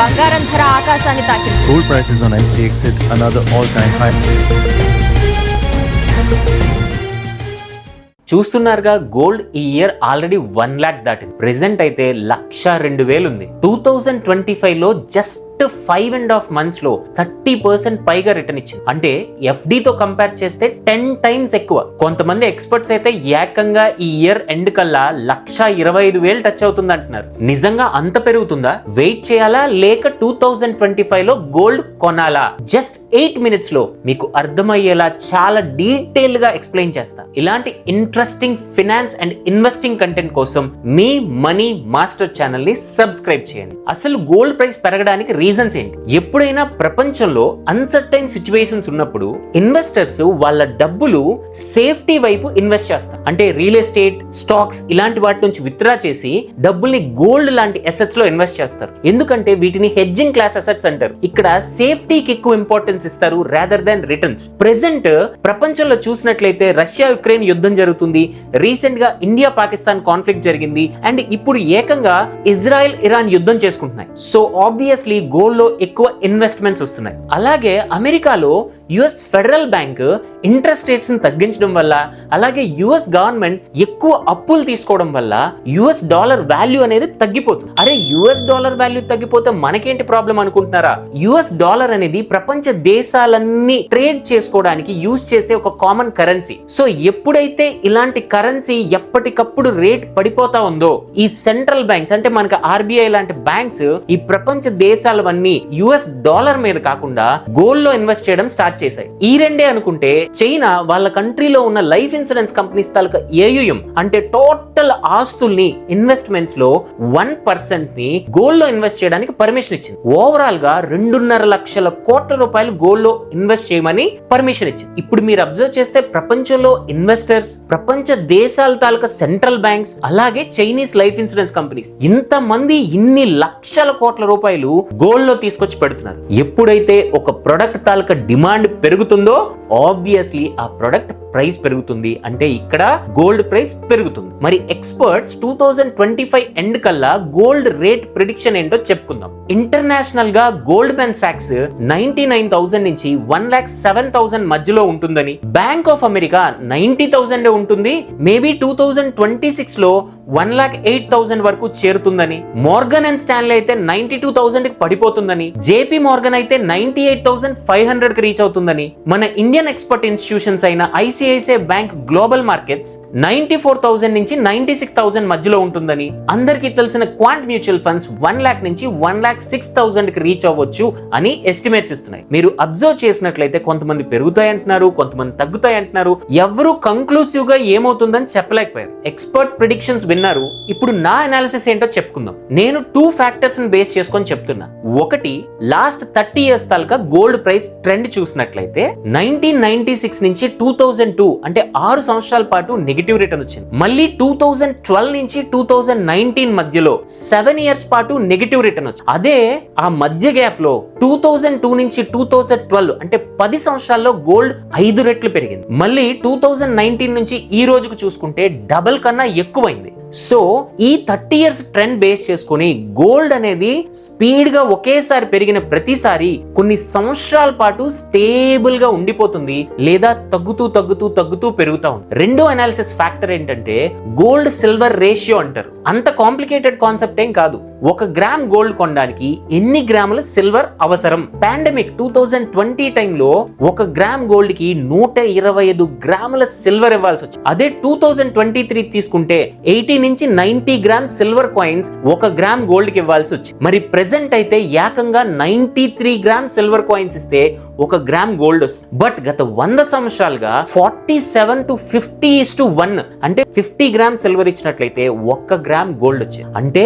బంగారం ధర ఆకాశాన్ని తాకింది. Gold prices on MCX hit another all-time high. చూస్తున్నారుగా గోల్డ్ ఈ ఇయర్ ఆల్రెడీ వన్ ల్యాక్ దాటింది. ప్రెసెంట్ అయితే లక్ష రెండు వేలు ఉంది టూ థౌజండ్ ట్వంటీ ఫైవ్లో జస్ట్ ఫైవ్ అండ్ హాఫ్ మంత్స్లో థర్టీ పర్సెంట్ పైగా రిటర్న్ ఇచ్చింది. అంటే ఎఫ్డితో కంపేర్ చేస్తే టెన్ టైమ్స్ ఎక్కువ. కొంతమంది ఎక్స్పర్ట్స్ అయితే ఏకంగా ఈ ఇయర్ ఎండ్ కల్లా లక్ష ఇరవై ఐదు వేలు టచ్ అవుతుంది అంటున్నారు. నిజంగా అంత పెరుగుతుందా? వెయిట్ చేయాలా? లేక టూ థౌజండ్ ట్వంటీ ఫైవ్లో గోల్డ్ కొనాలా? జస్ట్ ఎయిట్ మినిట్స్లో మీకు అర్థమయ్యేలా చాలా డీటెయిల్గా ఎక్స్ప్లెయిన్ చేస్తా. ఇలాంటి interesting finance and investing content కోసం మీ మనీ మాస్టర్ ఛానల్ని సబ్స్క్రైబ్ చేయండి. అసలు గోల్డ్ ప్రైస్ పెరగడానికి రీజన్స్ ఏంటి? ఎప్పుడైనా ప్రపంచంలో అన్సర్టైన్ సిచ్యువేషన్స్ ఉన్నప్పుడు ఇన్వెస్టర్స్ వాళ్ళ డబ్బులు సేఫ్టీ వైపు ఇన్వెస్ట్ చేస్తారు. అంటే రియల్ ఎస్టేట్ స్టాక్స్ ఇలాంటి వాటి నుంచి విత్డ్రా చేసి డబ్బుల్ని గోల్డ్ లాంటి అసెట్స్లో ఇన్వెస్ట్ చేస్తారు. ఎందుకంటే వీటిని హెడ్జింగ్ క్లాస్ అసెట్స్ అంటారు. ఇక్కడ సేఫ్టీకి ఎక్కువ ఇంపార్టెన్స్ ఇస్తారు రాదర్ దాన్ రిటర్న్స్ ప్రెసెంట్ ప్రపంచంలో చూసినట్లయితే రష్యా యుక్రెయిన్ యుద్ధం జరుగుతుంది. రీసెంట్గా ఇండియా పాకిస్తాన్ కాన్ఫ్లిక్ట్ జరిగింది. అండ్ ఇప్పుడు ఏకంగా ఇజ్రాయెల్ ఇరాన్ యుద్ధం చేసుకుంటున్నాయి. సో ఆబ్వియస్లీ గోల్డ్ గోల్డ్లో ఎక్కువ ఇన్వెస్ట్మెంట్స్ వస్తున్నాయి. అలాగే అమెరికాలో యుఎస్ ఫెడరల్ బ్యాంక్ ఇంట్రెస్ట్ రేట్స్ని తగ్గించడం వల్ల అలాగే యుఎస్ గవర్నమెంట్ ఎక్కువ అప్పులు తీసుకోవడం వల్ల యుఎస్ డాలర్ వాల్యూ అనేది తగ్గిపోతుంది. అరే యుఎస్ డాలర్ వాల్యూ తగ్గిపోతే మనకేంటి ప్రాబ్లం అనుకుంటున్నారా? యుఎస్ డాలర్ అనేది ప్రపంచ దేశాలన్నీ ట్రేడ్ చేసుకోవడానికి యూజ్ చేసే ఒక కామన్ కరెన్సీ. సో ఎప్పుడైతే ఇలాంటి కరెన్సీ ఎప్పటికప్పుడు రేట్ పడిపోతా ఉందో ఈ సెంట్రల్ బ్యాంక్స్ అంటే మనకి ఆర్బీఐ లాంటి బ్యాంక్స్ ఈ ప్రపంచ దేశాల దేశాలవన్నీ యుఎస్ డాలర్ మీద కాకుండా గోల్డ్లో ఇన్వెస్ట్ చేయడం స్టార్ట్ చేశాయి. ఈ రెండే అనుకుంటే చైనా వాళ్ళ కంట్రీలో ఉన్న లైఫ్ ఇన్సూరెన్స్ కంపెనీస్ తాలూకా ఏయుఎం అంటే టోటల్ ఆస్తుల్ని ఇన్వెస్ట్మెంట్స్లో వన్ పర్సెంట్ని గోల్డ్లో ఇన్వెస్ట్ చేయడానికి పర్మిషన్ ఇచ్చింది. ఓవరాల్గా రెండున్నర లక్షల కోట్ల రూపాయలు గోల్డ్లో ఇన్వెస్ట్ చేయమని పర్మిషన్ ఇచ్చింది. ఇప్పుడు మీరు అబ్జర్వ్ చేస్తే ప్రపంచంలో ఇన్వెస్టర్స్ ప్రపంచ దేశాల తాలూకా సెంట్రల్ బ్యాంక్స్ అలాగే చైనీస్ లైఫ్ ఇన్సూరెన్స్ కంపెనీస్ ఇంతమంది ఇన్ని లక్షల కోట్ల రూపాయలు గోల్డ్ లో తీసుకొచ్చి పెడుతున్నారు. ఎప్పుడైతే ఒక ప్రొడక్ట్ తాలూకా డిమాండ్ పెరుగుతుందో ఆబ్వియస్లీ ఆ ప్రొడక్ట్ ప్రైస్ పెరుగుతుంది. అంటే ఇక్కడ గోల్డ్ ప్రైస్ పెరుగుతుంది. మరి experts two thousand twenty five end కల్లా గోల్డ్ రేట్ ప్రిడిక్షన్ ఏంటో చెప్పుకుందాం. ఇంటర్నేషనల్గా గోల్డ్ మెన్ సాక్స్ నైన్టీ నైన్ థౌసండ్ నుంచి వన్ లాక్ సెవెన్ థౌసండ్ మధ్యలో ఉంటుందని bank of America ninety thousand ఉంటుంది. మేబీ టూ థౌజండ్ ట్వంటీ సిక్స్లో వన్ లాక్ ఎయిట్ థౌసండ్ వరకు చేరుతుందని మోర్గన్ అండ్ స్టాన్లీ అయితే నైన్టీ టూ థౌసండ్కి వెళ్ళిపోతుందని. జేపీ మార్గన్ అయితే నైన్టీ ఎయిట్ థౌసండ్ ఫైవ్ హండ్రెడ్కి రీచ్ అవుతుందని. మన ఇండియన్ ఎక్స్పర్ట్ ఇన్స్టిట్యూషన్స్ అయిన ICICI bank global markets ninety four thousand నుంచి నైన్టీ సిక్స్ థౌసండ్ మధ్యలో ఉంటుందని. అందరికీ తెలిసిన quant mutual funds one lakh నుంచి వన్ లాక్ సిక్స్ థౌసండ్కి రీచ్ అవ్వచ్చు అని ఎస్టిమేట్స్ ఇస్తున్నాయి. మీరు అబ్జర్వ్ చేసినట్లయితే కొంతమంది పెరుగుతాయి అంటున్నారు కొంతమంది తగ్గుతాయి అంటున్నారు. ఎవరు కంక్లూసివ్గా ఏమవుతుందని చెప్పలేకపోయారు. ఎక్స్పర్ట్ ప్రిడిక్షన్స్ విన్నారు. ఇప్పుడు నా అనాలిసిస్ ఏంటో చెప్పుకుందాం. నేను టూ ఫ్యాక్టర్స్ని బేస్ చేసుకొని చెప్తున్నా. ఒకటి లాస్ట్ థర్టీ ఇయర్స్ తాలూకా గోల్డ్ ప్రైస్ ట్రెండ్ చూసినట్లయితే నైన్టీన్ నైన్టీ సిక్స్ నుంచి టూ థౌజండ్ టూ అంటే ఆరు సంవత్సరాల పాటు నెగిటివ్ రిటర్న్ వచ్చింది. మళ్ళీ టూ థౌజండ్ ట్వెల్వ్ నుంచి టూ థౌజండ్ నైన్టీన్ మధ్యలో సెవెన్ ఇయర్స్ పాటు నెగిటివ్ రిటర్న్ వచ్చింది. అదే ఆ మధ్య గ్యాప్లో టూ థౌజండ్ టూ నుంచి టూ థౌజండ్ ట్వెల్వ్ అంటే పది సంవత్సరాల్లో గోల్డ్ ఐదు రెట్లు పెరిగింది. మళ్ళీ టూ థౌజండ్ నైన్టీన్ నుంచి ఈ రోజుకు చూసుకుంటే డబల్ కన్నా ఎక్కువైంది. సో ఈ థర్టీ ఇయర్స్ ట్రెండ్ బేస్ చేసుకుని గోల్డ్ అనేది స్పీడ్గా ఒకేసారి పెరిగిన ప్రతిసారి కొన్ని సంవత్సరాల పాటు స్టేబుల్గా ఉండిపోతుంది లేదా తగ్గుతూ తగ్గుతూ తగ్గుతూ పెరుగుతా ఉంది. రెండో అనాలిసిస్ ఫ్యాక్టర్ ఏంటంటే గోల్డ్ సిల్వర్ రేషియో అంటారు. అంత కాంప్లికేటెడ్ కాన్సెప్ట్ ఏం కాదు. ఒక గ్రామ్ గోల్డ్ కొనడానికి ఎన్ని గ్రాముల సిల్వర్ అవసరం? పాండమిక్ టూ థౌజండ్ ట్వంటీ టైంలో ఒక గ్రామ్ గోల్డ్కి నూట ఇరవై ఐదు గ్రాముల సిల్వర్ ఇవ్వాల్సి వచ్చింది అదే టూ థౌజండ్ ట్వంటీ త్రీ తీసుకుంటే ఎయిటీ నుంచి నైన్టీ గ్రామ్ సిల్వర్ కాయిన్స్ ఒక గ్రామ్ గోల్డ్కి ఇవ్వాల్సి వచ్చింది మరి ప్రెసెంట్ అయితే ఏకంగా ninety three gram silver coins ఇస్తే ఒక గ్రామ్ గోల్డ్ వస్తుంది. బట్ గత వంద సంవత్సరాలుగా forty seven to fifty is to one అంటే ఫిఫ్టీ గ్రామ్ సిల్వర్ ఇచ్చినట్లయితే ఒక్క గ్రామ్ గోల్డ్ వచ్చింది. అంటే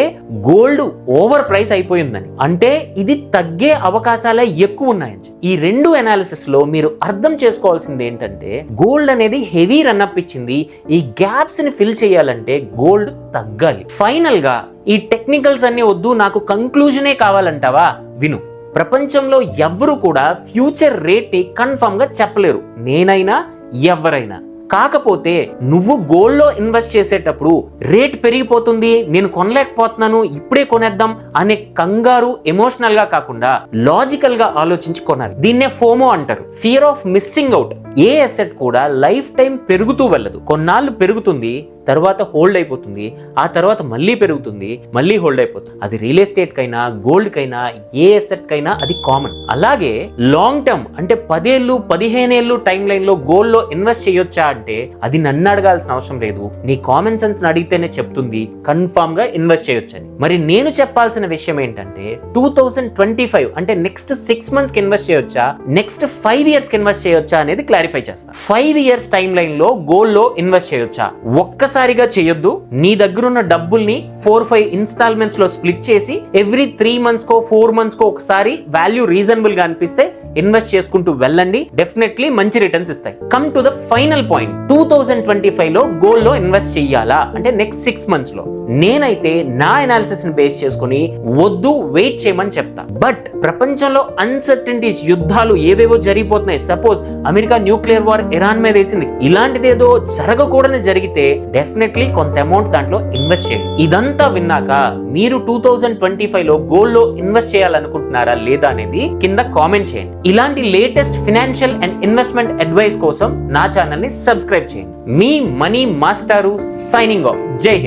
గోల్డ్ ఓవర్ ప్రైస్ అయిపోయిందని. అంటే ఇది తగ్గే అవకాశాలే ఎక్కువ ఉన్నాయని ఈ రెండు అనాలిసిస్లో మీరు అర్థం చేసుకోవాల్సింది ఏంటంటే గోల్డ్ అనేది హెవీ రన్అప్ ఇచ్చింది. ఈ గ్యాప్స్ని ఫిల్ చేయాలంటే గోల్డ్ తగ్గాలి. ఫైనల్గా ఈ టెక్నికల్స్ అన్ని వద్దు నాకు కంక్లూజనే కావాలంటావా? విను. ప్రపంచంలో ఎవ్వరు కూడా ఫ్యూచర్ రేట్ని కన్ఫర్మ్గా చెప్పలేరు. నేనైనా ఎవరైనా. కాకపోతే నువ్వు గోల్డ్లో ఇన్వెస్ట్ చేసేటప్పుడు రేట్ పెరిగిపోతుంది నేను కొనలేకపోతున్నాను ఇప్పుడే కొనేద్దాం అనే కంగారు ఎమోషనల్గా కాకుండా లాజికల్గా ఆలోచించి కొనాలి. దీన్నే ఫోమో అంటారు. ఫియర్ ఆఫ్ మిస్సింగ్ అవుట్ ఏ అసెట్ కూడా లైఫ్ టైం పెరుగుతూ వెళ్ళదు. కొన్నాళ్ళు పెరుగుతుంది తర్వాత హోల్డ్ అయిపోతుంది ఆ తర్వాత మళ్ళీ పెరుగుతుంది మళ్ళీ హోల్డ్ అయిపోతుంది. అది రియల్ ఎస్టేట్ కైనా గోల్డ్ కైనా ఏ అసెట్ కైనా అది కామన్ అలాగే లాంగ్ టర్మ్ అంటే పదేళ్ళు పదిహేనేళ్ళు టైం లైన్లో గోల్డ్లో ఇన్వెస్ట్ చేయొచ్చా అంటే అది నన్ను అడగాల్సిన అవసరం లేదు. నీ కామన్ సెన్స్ అడిగితేనే చెప్తుంది కన్ఫామ్గా ఇన్వెస్ట్ చేయొచ్చని. మరి నేను చెప్పాల్సిన విషయం ఏంటంటే టూ థౌసండ్ ట్వంటీ ఫైవ్ అంటే నెక్స్ట్ సిక్స్ మంత్స్కి ఇన్వెస్ట్ చేయొచ్చా నెక్స్ట్ ఫైవ్ ఇయర్స్కి ఇన్వెస్ట్ చేయొచ్చా అనేది క్లారిఫై చేస్తా. ఫైవ్ ఇయర్స్ టైం లైన్లో గోల్డ్లో ఇన్వెస్ట్ చేయొచ్చా? ఒక్కసారిగా చేయొద్దు. నీ దగ్గర ఉన్న డబ్బుల్ని ఫోర్ ఫైవ్ ఇన్స్టాల్మెంట్స్లో స్ప్లిట్ చేసి ఎవ్రీ త్రీ మంత్స్ కో ఫోర్ మంత్స్ కో ఒకసారి వాల్యూ రీజనబుల్గా అనిపిస్తే ఇన్వెస్ట్ చేసుకుంటూ వెళ్ళండి. డెఫినెట్లీ మంచి రిటర్న్స్ ఇస్తాయి. Come to the final point two thousand twenty ఫైవ్లో గోల్డ్లో ఇన్వెస్ట్ చెయ్యాలా అంటే నెక్స్ట్ సిక్స్ మంత్స్లో. నేనైతే నా అనాలిసిస్ని బేస్ చేసుకుని వద్దు వెయిట్ చేయమని చెప్తా. బట్ ప్రపంచంలో అన్సర్టనిటీస్ యుద్ధాలు ఏవేవో జరిగిపోతున్నాయి. Suppose America nuclear war Iran మీద వేసింది. ఇలాంటిది ఏదో జరగకూడని జరిగితే డెఫినెట్లీ కొంత అమౌంట్ దాంట్లో ఇన్వెస్ట్ చేయండి. ఇదంతా విన్నాక మీరు టూ థౌజండ్ ట్వంటీ ఫైవ్లో గోల్డ్లో ఇన్వెస్ట్ చేయాలనుకుంటున్నారా లేదా అనేది కింద కామెంట్ చేయండి. ఇలాంటి latest financial and investment advice కోసం నా ఛానల్ని సబ్స్క్రైబ్ చేయండి. మీ మనీ మాస్టారు సైనింగ్ ఆఫ్ జై హింద్.